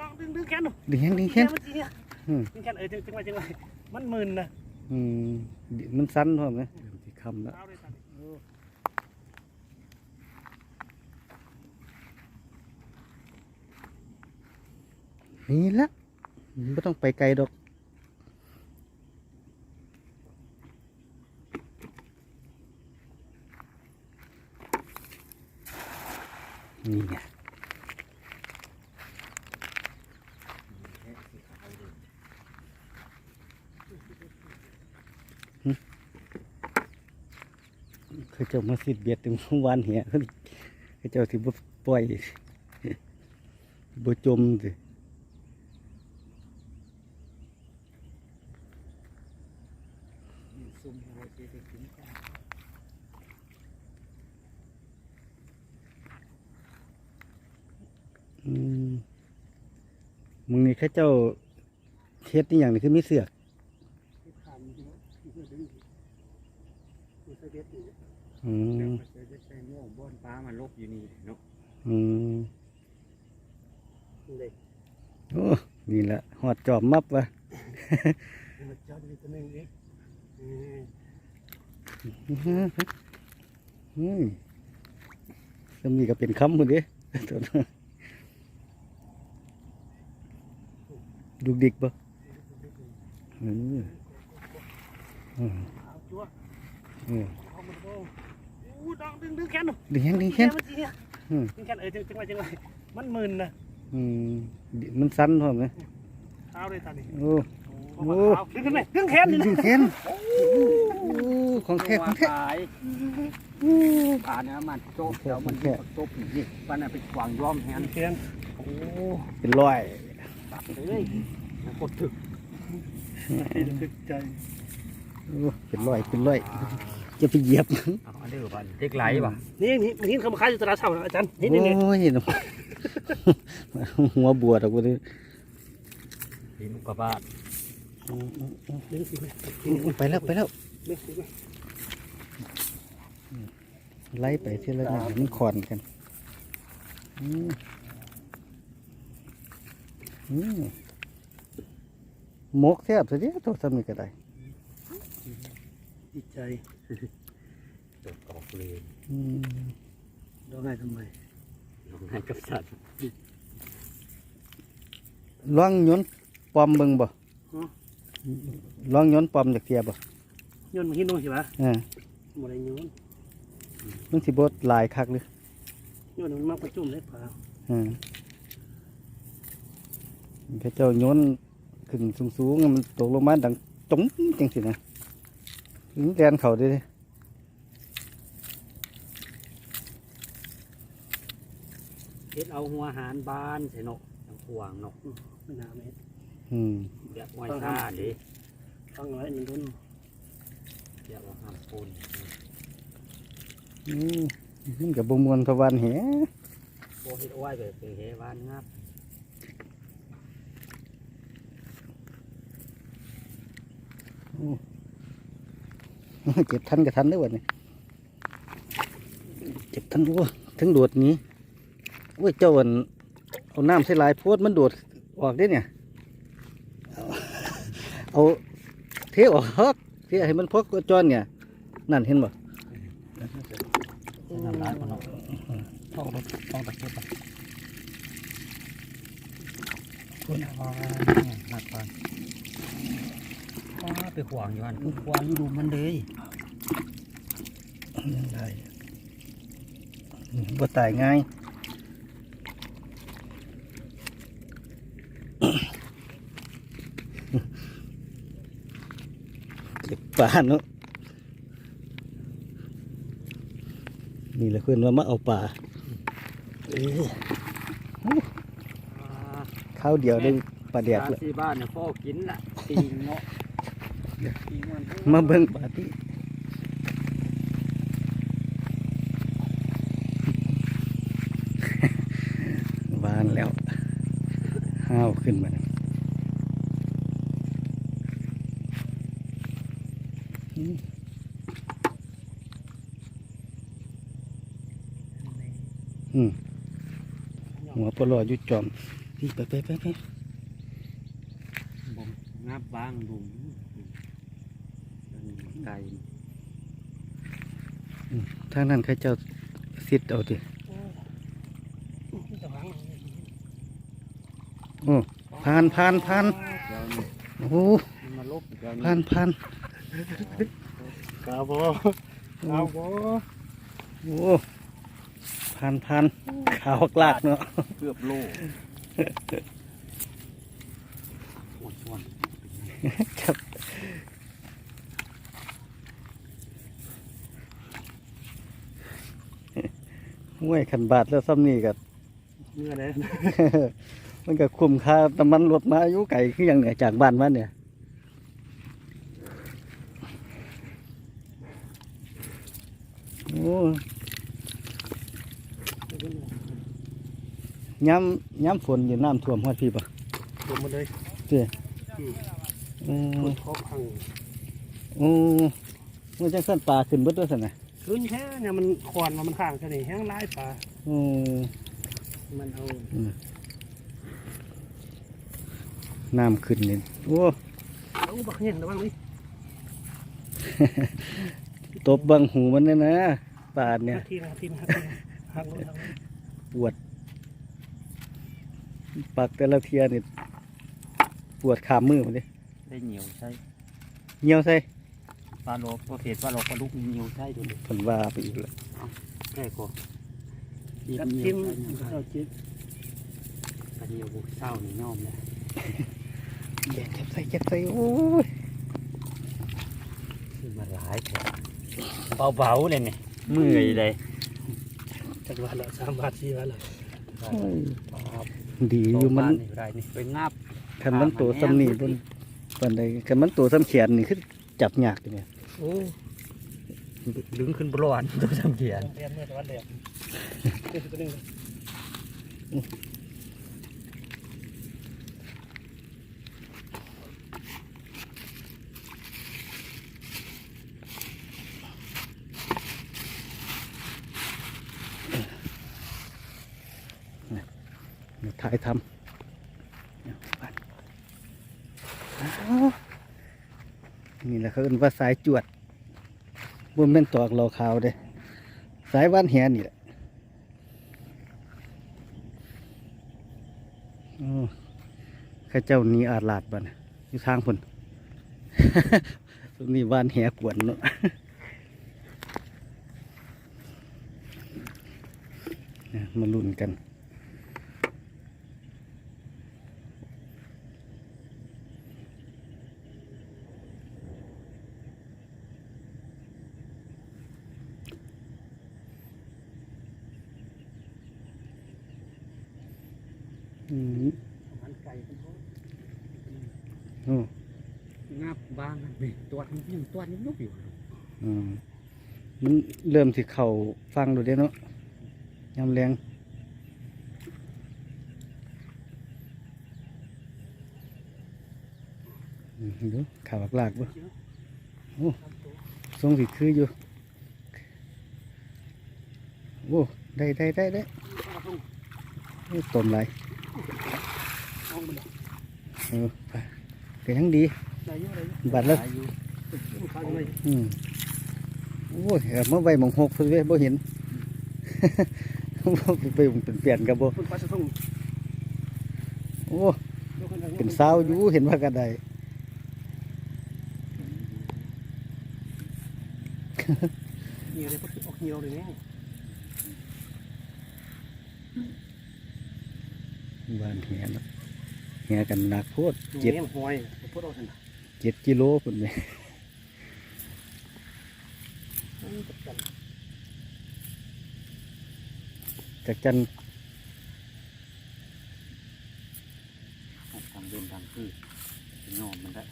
ดองดึงดึงแขนหนูดึงแขนดึงแขนมันจีเนี่ยอืมดึงแขนเออจังจังไว้จังไว้มันมึนนะอืมมันสั้นพร้อมไหมเริ่มสิคำแล้วเอาเลยตาดิโอ้นี่ละไม่ต้องไปไกลดอกนี่ไง เขาเจ้ามาสิดเบียดถึงวันเหี้ยเขาเจ้าที่บ่ปล่อยบ่จมสิมึงนี่ข้าเจ้าเฮ็ดนี่อย่างนี้คือมีเสือก ที่ผ่านเยอะที่เพื่อดึงมันใส่เบ็ดอยู่ อืเดี๋ยวมจะใช้โม่บ้อนปลามันลบอยู่นี่เนาะอืมเด็กโอ้นี่แหละหอดจอบมับวะมันจับมีตัวหนึงเองเอออืมสมีก็เป็นคำหมดเด้ตัวนั้นดุกดิกปะอืมอืม โหดองดึงดึงแขนหนูดึงแขนดึงแขนมันจีเนี่ยอืมดึงแขนเออจังจังไว้จังไว้มันมึนนะอืมมันสั้นพร้อมไหมเอาเลยตาดิโอ้โอ้เอาดึงขึ้นไหมดึงแขนนี่ดึนะงแขนโอ้ของแท้ของแท้ตายปลาเนี่ยมันโจบแล้วมันโจบนี่ปลาเนี่ยไปขวางย้อมแฮนดึงแขนโอ้เป็นรอยตัดเลยมันกดถึกดึกใจโอ้เป็นรอยเป็นรอย จะไปเหยียบเอาอันนี้บันเด็กไหลป่ะนี่นี่มันหินเขามาขายอยู่ตลาดเช้านะอาจารย์นี่นี่นี่โอ้ยหัวบวชออกมาเลยหินกระบาดดึงสิไหมไปแล้วไปแล้วดึงสิไหมไล่ไปทีละหน่อยมันขอนกันอืมอืมหมกแทบสิเดียวตัวสมิก็ได้ ดีใจตกออกเลยอืมร้องไห้ทำไมลงให้กับสัตว์ลองโยนปอมเบิ่งบ่ลองโยนปอมจากเทียบ่โยนมาหินลงสิวะอ่าหมดเลยโยนมันสิบดลายคักเลยโยนมันมากประจุ่มเลยเปล่าอ่าพระเจ้าโยนขึ้นสูงๆมันตกลงมาดังจุ๋งจังสินะถึง แกนเขาเด้เฮ็ดเอาหัวหารบานใส่นกทางขวางนกไม่น่าไหมอืมเรียกไว้ท่าดิฟังไว้มันรุนเรียกว่าห้ามปูนอืมมันกับบมวนพะวันแหโอ้เฮ็ดเอาไว้แบบเป็นเฮวานงับ เจ็บทันกับทันได้อวะนี่เจ็บทันวัวถึงโดดนี้โอ้ยเจ้าอันเอาน้ำใส่ลายโพดมันโดดออกได้เนี่ย เอาเทออกเทให้มันพกจอนเนี่ย นั่นเห็นบ่น้ำลายมันเนาะต้องต้องตะเกียบไปคุณอ่าหนักไปอ๋อไปขวางอยู่อันขวางอยู่ดูมันเลยได้บ่ตายง่ายเก็บปลาเนาะนี่แหละเพื่อนว่ามาเอาปลาเอ้ยข้าวเดียวได้ปลาแดกสามเลยสี่บ้านเนี่ยพ่อกินละตีนเนาะตีน มันมาเบิ่งปลาที่วานแล้วห้าวขึ้นมาอืมอืมหัวปลาลอยอยู่จอมนี่ไปไปไปไปบ่มงับบ้างบุ๋ม ไก่ทางนั้นใครเจ้าซิดเอาดิจะพังโอ้ผ่านผ่านผ่านเดี๋ยวนี้โอ้โหมันมาลบเดี๋ยวนี้ผ่านผ่านกาบอลาวบอโอ้ผ่านผ่านขาวกลากเนาะเกือบโลโอ้ยส่วนครับ ห้วยขันบาทแล้วซ้ำนี่กับเมื่อไรมันก็คุ้มค่าน้ำมันรถมาอายุไก่คืออย่างเนี่ยจากบ้านมาเนี่ยโอ้ย้ำย้ำฝนอยู่น้ำท่วมฮอดพี่ปะลงมาเลยโอ้คนเขาพังโอ้มันจังสั้นปลาขึ้นเบิดด้วยสินะ ขึ้นแค่เนี่ยมันควันมันข้างแค่นี้แห้งไล่ปลาโอ้มันเอาน้ำขึ้นเลยโอ้เอาบักเห็นระวังนี่ตบบังหูมันเนี่ยนะปาดเนี่ยหักทีนะหักทีนะหักทีนะหักลงหักลงปวด ปักแต่ละเทียนี่ปวดขามมือมันเลยได้เหนียวใช่เหี่ยวใส่ ปลาโลกประเภทปลาโลกปลาลูกเหนียวใช่ดูดิผลว่าไปอีกแล้วแก่กว่าจับทิมเอาจิ๊บปลาเหนียวบุกเศร้านี่ย่อมเลยเจ็บใส่เจ็บใส่โอ้ยขึ้นมาหลายแถวเบาๆเลยเนี่ยเมื่อยเลยจักรวาลละสามบาทสี่บาทละดีอยู่มันไรนี่ไปงับคันมันตัวซ้ำนี่บนปันใดคันมันตัวซ้ำเขียนนี่คือจับยากอยู่เนี่ย โอ้ดึงขึ้นบร้อนตัวจำเขียนเรียนเมื่อตะวันแดดนี่คือตัวนึงถ่ายทำเนี่ยไปอ้าวนี่แหละ เขาเรียกว่าสายจวดบนเป็นตอกเหลาขาวเด้สายว่านแหนี่แหละโอ้ข้าเจ้านี้อาลาดบ้านอยู่ทางพนตรงนี้บ้านแหกวนเนาะมาลุ้นกัน อืมมันไก่เป็นเขาโอ้งับบ้างนี่ตัวนี้ยังตัวนี้ยุบอยู่อืมมันเริ่มที่เข่าฟังดูเด้เนาะยำแรงอืมดูข่าวหลากๆบ่โอ้ทรงสิคืออยู่โอ้ได้ได้ได้ได้โอ้ต้มไหลาย เออไปเป็นทั้งดีบัดแล้วอยู่ข้าวเลยอืมโอ้ยเอามาใบมองหกเพิ่อนบ่เห็นไปเป็นเปลี่ยนกับบ่โอ้เป็นสาวอยู่เห็นว่ากันไดเหี่ยวเลยพวกออกเหี่ยวเลยเนี่ย บ้านเหียเนาะเหียกันหนักโพดเจ็เจ็ดดหอยพูดเอาสินะเจ็ดกิโลพุ่นเลยจากจันทางเดินทางคือเป็นนอนมันได้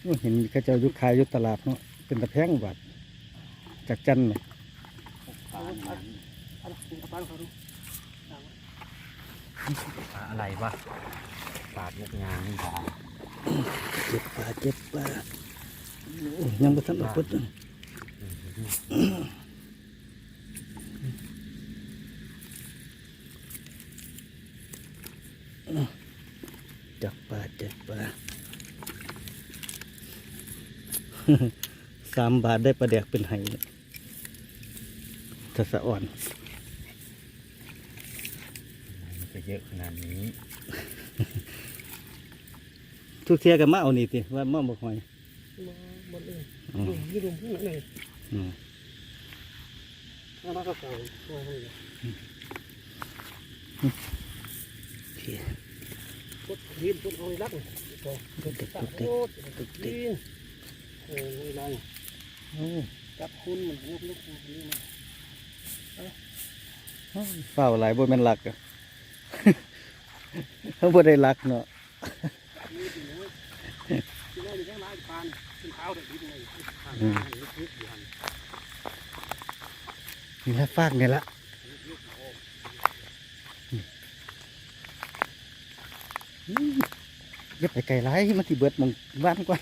โอ้เห็นเขาเจ้าอยุคขายอยุตลาดเนาะเป็นตะแพงบาทจากจันเนี่ยปลาเนี่ยเอาละเอาปลาเขาดู ปลาอะไรวะปลาเยอะงานนี่ปลาเจ็บปลาเจ็บปลาโอ้ยยังบ่ทันออกพุดเลยจับปลาจับปลาสามบาทได้ปลาแดกเป็นไห้ถ้าสะอ่อน มันจะ เยอะขนาดนี้ ทุกเทียกันมาเอานี่ติว่ามาบอกหอยมาหมดเลยอืมยี่รุมทั้งนั้นเลยอืมแล้วเราก็ปล่อยปล่อยให้เลยโอเคพุดดินพุดเอาไว้รักปล่อยตุ๊กติ๊กตัตุ๊ดกติ๊กโอ้ตุ๊กติ๊กโอ้ยไรโอ้จับคุณเหมือนลูกลูกนี่มาเฝ้าหลายบ่แม่นหลักอะ เขาบ่ได้หลักเนาะจับมือถึงโอ้ยที่ได้อยู่แค่ไม้ปานขึ้นเท้าแต่ดินเลยข้างหน้านี่ลึกอยู่หันนี่ละฟากนี่ละอืมอย่าไปไกลหลายมันสิเบิดมองบ้านกว่า